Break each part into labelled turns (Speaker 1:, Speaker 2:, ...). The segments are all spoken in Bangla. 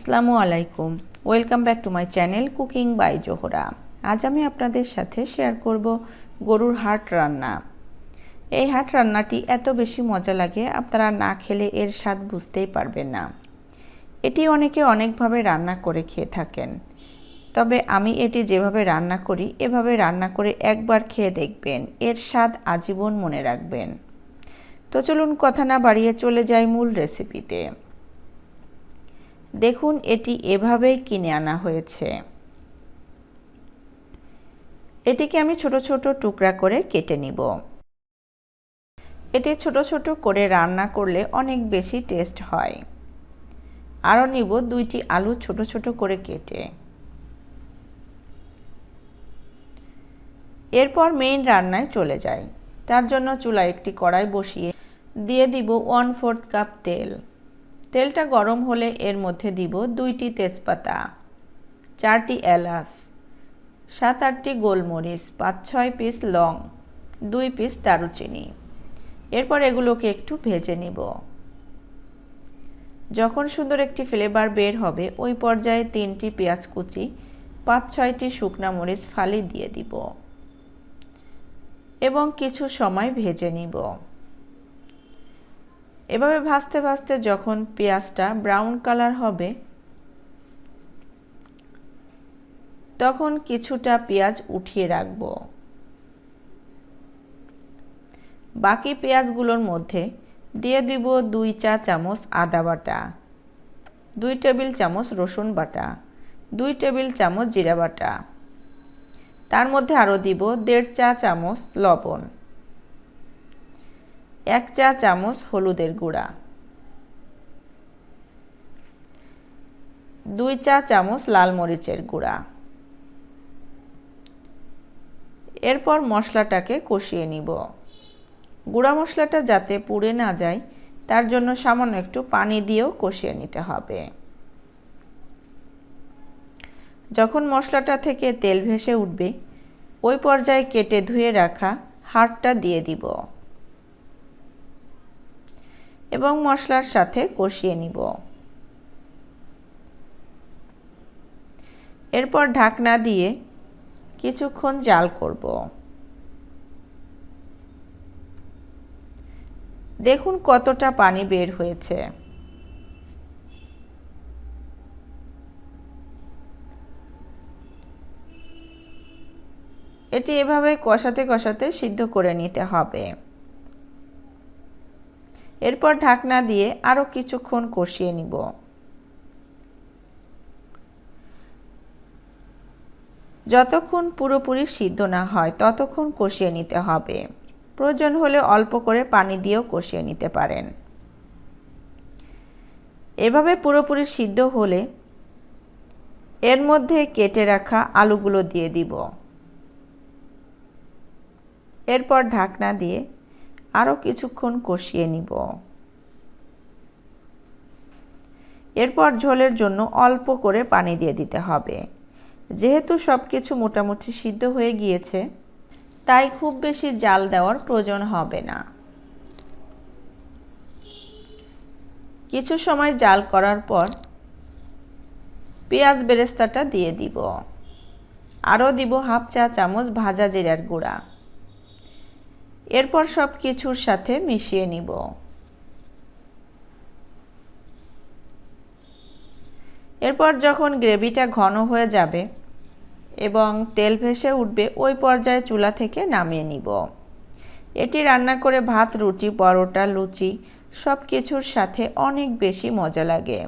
Speaker 1: আসসালামু আলাইকুম। Welcome back to my channel cooking by Zohra আজ আমি আপনাদের সাথে শেয়ার করব গরুর হাট রান্না। এই হাট রান্নাটি এত বেশি মজা লাগে, আপনারা না খেলে এর স্বাদ বুঝতেই পারবেন না। এটি অনেকে অনেকভাবে রান্না করে খেয়ে থাকেন। তবে আমি এটি যেভাবে রান্না করি, এভাবে রান্না করে একবার খেয়ে দেখবেন, এর স্বাদ আজীবন মনে রাখবেন। তো চলুন কথা না বাড়িয়ে চলে যাই মূল রেসিপিতে দেখুন এটি এভাবেই কিনে আনা হয়েছে। এটিকে আমি ছোট ছোট টুকরা করে কেটে নিব। এটি ছোট ছোট করে রান্না করলে অনেক বেশি টেস্ট হয়। আরও নিব দুইটি আলু ছোট ছোট করে কেটে। এরপর মেইন রান্নায় চলে যাই। তার জন্য চুলায় একটি কড়াই বসিয়ে দিয়ে দিব ওয়ান ফোর্থ কাপ তেল। তেলটা গরম হলে এর মধ্যে দিব দুইটি তেজপাতা, চারটি এলাচ, সাত আটটি গোলমরিচ, পাঁচ ছয় পিস লং, দুই পিস দারুচিনি। এরপর এগুলোকে একটু ভেজে নিব। যখন সুন্দর একটি ফ্লেভার বের হবে, ওই পর্যায়ে তিনটি পেঁয়াজ কুচি, পাঁচ ছয়টি শুকনা মরিচ ফালি দিয়ে দিব এবং কিছু সময় ভেজে নিব। এভাবে ভাজতে ভাজতে যখন পেঁয়াজটা ব্রাউন কালার হবে, তখন কিছুটা পেঁয়াজ উঠিয়ে রাখব। বাকি পেঁয়াজগুলোর মধ্যে দিয়ে দিব দুই চা চামচ আদা বাটা, দুই টেবিল চামচ রসুন বাটা, দুই টেবিল চামচ জিরা বাটা। তার মধ্যে আরও দিব দেড় চা চামচ লবণ। এক চা চামচ হলুদের গুঁড়া। দুই চা চামচ লাল মরিচের গুঁড়া। এরপর মশলাটাকে কষিয়ে নিব। গুঁড়া মশলাটা যাতে পুড়ে না যায়, তার জন্য সামান্য একটু পানি দিয়েও কষিয়ে নিতে হবে। যখন মশলাটা থেকে তেল ভেসে উঠবে, ওই পর্যায়ে কেটে ধুয়ে রাখা হাড়টা দিয়ে দিব। এবং মশলার সাথে কষিয়ে নিব। এরপর ঢাকনা দিয়ে কিছুক্ষণ জাল করব। দেখুন কতটা পানি বের হয়েছে। এটি এভাবে কষাতে কষাতে সিদ্ধ করে নিতে হবে। এরপর ঢাকনা দিয়ে আরও কিছুক্ষণ কষিয়ে নিব। যতক্ষণ পুরোপুরি সিদ্ধ না হয়, ততক্ষণ কষিয়ে নিতে হবে। প্রয়োজন হলে অল্প করে পানি দিয়েও কষিয়ে নিতে পারেন। এভাবে পুরোপুরি সিদ্ধ হলে এর মধ্যে কেটে রাখা আলুগুলো দিয়ে দিব। এরপর ঢাকনা দিয়ে আরও কিছুক্ষণ কষিয়ে নিব। এরপর ঝোলের জন্য অল্প করে পানি দিয়ে দিতে হবে। যেহেতু সব কিছু মোটামুটি সিদ্ধ হয়ে গিয়েছে, তাই খুব বেশি জাল দেওয়ার প্রয়োজন হবে না। কিছু সময় জাল করার পর পেঁয়াজ বেরেস্তাটা দিয়ে দিব। আরও দিব হাফ চা চামচ ভাজা জিরার গুঁড়া। এরপর সব কিছুর সাথে মিশিয়ে নিব। এরপর যখন গ্রেভিটা ঘন হয়ে যাবে এবং তেল ভেসে উঠবে, ওই পর্যায়ে চুলা থেকে নামিয়ে নিব। এটি রান্না করে ভাত, রুটি, পরোটা, লুচি সব কিছুর সাথে অনেক বেশি মজা লাগে।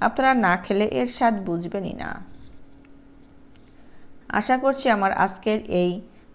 Speaker 1: আপনারা না খেলে এর স্বাদ বুঝবেনই না। আশা করছি আমার আজকের এই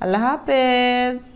Speaker 1: আল্লাহ হাফেজ